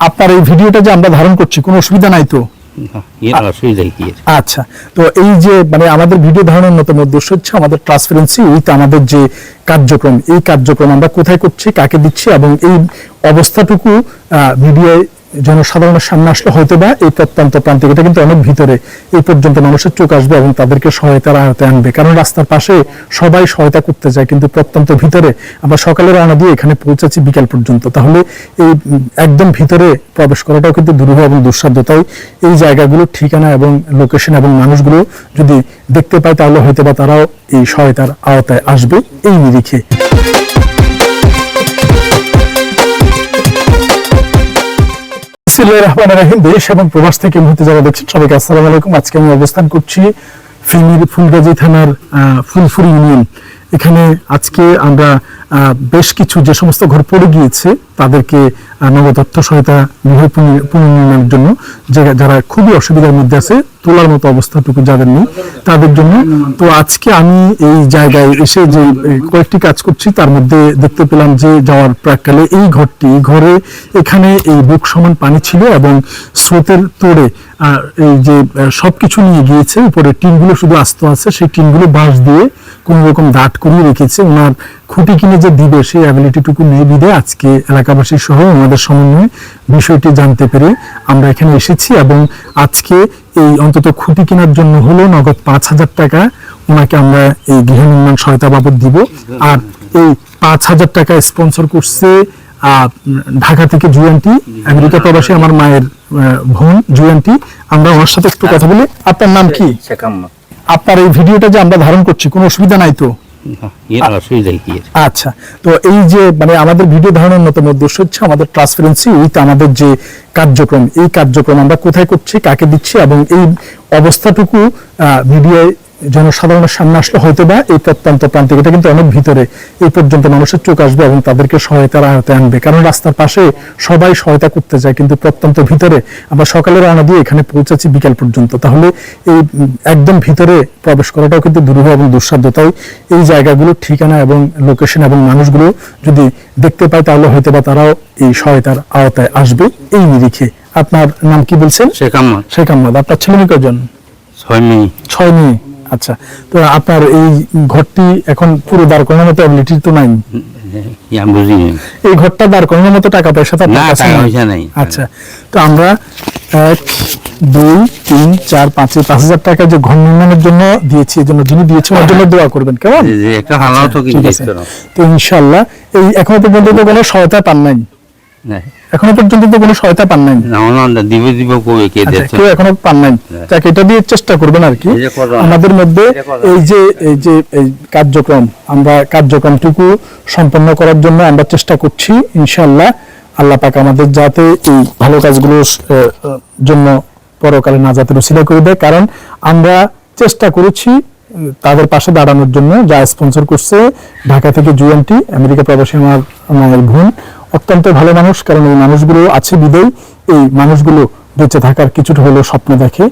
আপনার এই ভিডিওটা যে আমরা ধারণ করছি কোনো অসুবিধা নাই তো? আচ্ছা তো এই যে মানে আমাদের ভিডিও ধারণের অন্যতম উদ্দেশ্য হচ্ছে আমাদের ট্রান্সপারেন্সি উইথ আমাদের যে কার্যক্রম। এই কার্যক্রম আমরা কোথায় করছি কাকে দিচ্ছি এবং এই অবস্থাটুকু ভিডিওয় জনসাধারণের সামনে আসলে হয়তো বা এই প্রত্যন্ত প্রান্তিক এটা কিন্তু অনেক ভিতরে এই পর্যন্ত মানুষের চোখ আসবে এবং তাদেরকে সহায়তার আয়তায় আনবে। কারণ রাস্তার পাশে সবাই সহায়তা করতে যায় কিন্তু প্রত্যন্ত ভিতরে আমরা সকালে রওনা দিয়ে এখানে পৌঁছাচ্ছি বিকাল পর্যন্ত। তাহলে এই একদম ভিতরে প্রবেশ করাটাও কিন্তু দুরূহ এবং দুঃসাধ্য। তাই এই জায়গাগুলো ঠিকানা এবং লোকেশন এবং মানুষগুলো যদি দেখতে পায়, তাহলে হয়তো বা তারাও এই সহায়তার আওতায় আসবে। এই নিরিখে বিসমিল্লাহির দেশ এবং প্রবাস থেকে মুহূর্তে যারা দেখছেন সবাইকে আসসালামু আলাইকুম। আজকে আমি অবস্থান করছি ফেনীর ফুলগাজী থানার ফুলফুরি ইউনিয়ন। এখানে আজকে আমরা বেশ কিছু যে সমস্ত ঘর পড়ে গিয়েছে, তাদেরকে নগদ অর্থ সহায়তা, গৃহ পুনর্নির্মাণের জন্য যারা খুবই অসুবিধার মধ্যে আছে, তোলার মতো অবস্থাটুকু যাদের নেই, তাদের জন্য। তো আজকে আমি এই জায়গায় এসে যে কয়েকটি কাজ করছি, তার মধ্যে দেখতে পেলাম যে যাওয়ার প্রাককালে এই ঘরটি ঘরে এখানে এই বুক সমান পানি ছিল এবং স্রোতের তোড়ে এই যে সবকিছু নিয়ে গিয়েছে। উপরে টিনগুলো শুধু আস্ত আছে, সেই টিনগুলো বাঁশ দিয়ে কোন রকম দাঁট করিয়ে রেখেছে। ওনার খুঁটি কিনে যে দিবে সেই অ্যাবিলিটিটুকু নেই বিদে আজকে এলাকাবাসী সহ আমাদের সমন্বয়ে বিষয়টি জানতে পেরে আমরা এখানে এসেছি এবং আজকে এই অন্তত খুঁটি কেনার জন্য হলো নগদ পাঁচ হাজার টাকা। ওনাকে আমরা এই গৃহ নির্মাণ সহায়তা বাবদ দিব। আর এই পাঁচ হাজার টাকা স্পন্সর করছে আহ, ঢাকা থেকে জুয়ান্টি আমেরিকা প্রবাসী আমার মায়ের বোন জুয়ান্টি আমরা ওনার সাথে একটু কথা বলি। আপনার নাম কি? আপনার এই ভিডিওটা যে আমরা ধারণ করছি কোনো অসুবিধা নাই তো? আচ্ছা তো এই যে মানে আমাদের ভিডিও ধারণের অন্যতম উদ্দেশ্য হচ্ছে আমাদের ট্রান্সপারেন্সি উইথ আমাদের যে কার্যক্রম, এই কার্যক্রম আমরা কোথায় করছি, কাকে দিচ্ছি এবং এই অবস্থাটুকু ভিডিও জনসাধারণের সামনে আসলে হয়তো বা এই প্রত্যন্ত প্রান্তিক এটা কিন্তু অনেক ভিতরে এই পর্যন্ত মানুষের চোখ আসবে এবং তাদেরকে সহায়তার আয়তায় আনবে। কারণ রাস্তার পাশে সবাই সহায়তা করতে যায় কিন্তু প্রত্যন্ত ভিতরে আমরা সকালে রওনা দিয়ে এখানে পৌঁছাচ্ছি বিকাল পর্যন্ত। তাহলে এই একদম ভিতরে প্রবেশ করাটাও কিন্তু দুরূহ এবং দুঃসাধ্য। তাই এই জায়গাগুলো ঠিকানা এবং লোকেশন এবং মানুষগুলো যদি দেখতে পায় তাহলে হয়তো বা তারাও এই সহায়তার আওতায় আসবে। এই নিরিখে। আপনার নাম কি বলছেন? শেখ আহমদ, শেখ আহমদ। আপনার ছেলে কজন? ছয় মেয়ে। ছয় মেয়ে। আচ্ছা তো আপনার এই ঘরটি এখন পুরো দাঁড় করানোর মতো অ্যাবিলিটি তো নাই। এই ঘরটা দাঁড় করানোর মতো টাকা পয়সা তো নাই। আচ্ছা তো আমরা এক দুই তিন চার পাঁচ পাঁচ হাজার টাকা যে ঘর নির্মাণের জন্য দিয়েছি এই জন্য যিনি দিয়েছেন ওর জন্য দোয়া করবেন কেমন? তো ইনশাল্লাহ এই এখনও পর্যন্ত তো কোনো সহায়তা পান নাই। এখনও পর্যন্ত তো কোনো সহায়তা পান নাই। না, না, দিব দিব কবে কে আচ্ছা, দিচ্ছে? কেউ এখনও পান নাই। হ্যাঁ। তাকে এটা দিয়ে চেষ্টা করবেন আর কি। আমাদের মধ্যে এই যে এই যে এই কার্যক্রম আমরা কার্যক্রমটুকু সম্পন্ন করার জন্য আমরা চেষ্টা করছি ইনশাআল্লাহ। আল্লাহ পাক আমাদের যাতে এই ভালো কাজগুলোর জন্য পরকালে না যাতে রসিলা করে দেয়। কারণ আমরা চেষ্টা করেছি তাদের পাশে দাঁড়ানোর জন্য। যা স্পন্সর করছে ঢাকা থেকে জুএনটি আমেরিকা প্রবাসী আমার বোন। অত্যন্ত ভালো মানুষ, কারণ এই মানুষগুলো আছে বিদেই এই মানুষগুলো বেঁচে থাকার কিছুটা হলেও স্বপ্ন দেখে।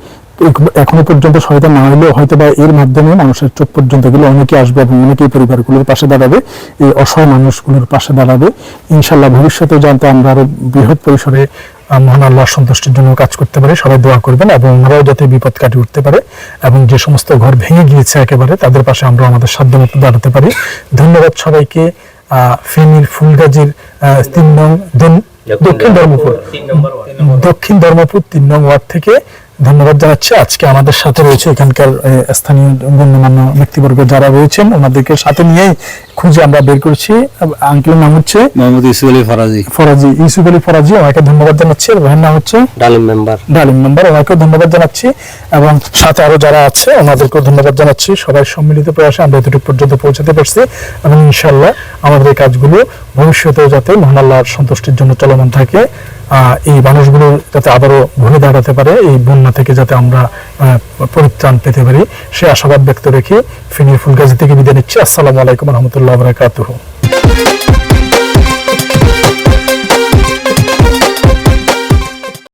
এখনও পর্যন্ত সহায়তা না হলেও হয়তো বা এর মাধ্যমে মানুষের চোখ পর্যন্ত গেলে অনেকে আসবে এবং অনেকেই পরিবারগুলোর পাশে দাঁড়াবে। এই অসহায় মানুষগুলোর পাশে দাঁড়াবে। ইনশাল্লাহ ভবিষ্যতে জানতে আমরা আরও বৃহৎ পরিসরে মহান আল্লাহর সন্তুষ্টির জন্য কাজ করতে পারে। সবাই দোয়া করবেন এবং ওনারাও যাতে বিপদ কাটিয়ে উঠতে পারে এবং যে সমস্ত ঘর ভেঙে গিয়েছে একেবারে, তাদের পাশে আমরা আমাদের সাধ্য মতো দাঁড়াতে পারি। ধন্যবাদ সবাইকে। ফেনীর ফুলগাজীর আহ, তিন নং দক্ষিণ ধর্মপুর দক্ষিণ ধর্মপুর তিন নং ওয়ার্ড থেকে ধন্যবাদ জানাচ্ছি। আজকে আমাদের সাথে রয়েছে এখানকার স্থানীয় গণ্যমান্য ব্যক্তিবর্গ যারা রয়েছেন ওনাদেরকে সাথে নিয়েই খুঁজে আমরা বের করছি। আঙ্কেলের নাম হচ্ছে? মোহাম্মদ ইসুফ আলী ফরাজি। ফরাজি ইউসুফ আলী ফরাজি ওনাকে ধন্যবাদ জানাচ্ছি। আর ভাইয়ের নাম হচ্ছে? ডালিম মেম্বার। ডালিম মেম্বার ওনাকেও ধন্যবাদ জানাচ্ছি। এবং সাথে আরও যারা আছে ওনাদেরকেও ধন্যবাদ জানাচ্ছি। সবাই সম্মিলিত প্রয়াসে আমরা এতটুকু পর্যন্ত পৌঁছাতে পারছি। এবং ইনশাল্লাহ আমাদের এই কাজগুলো ভবিষ্যতেও যাতে মহান আল্লাহর সন্তুষ্টির জন্য চলমান থাকে আহ, এই মানুষগুলো যাতে আবারও ঘুরে দাঁড়াতে পারে এই বন্যা থেকে যাতে আমরা পরিত্রাণ পেতে পারি, সে আশাবাদ ব্যক্ত রেখে ফিনি ফুলগাজি থেকে বিদায় নিচ্ছি। আসসালামু আলাইকুম রহমতুল্লাহ বরাকাতুহ।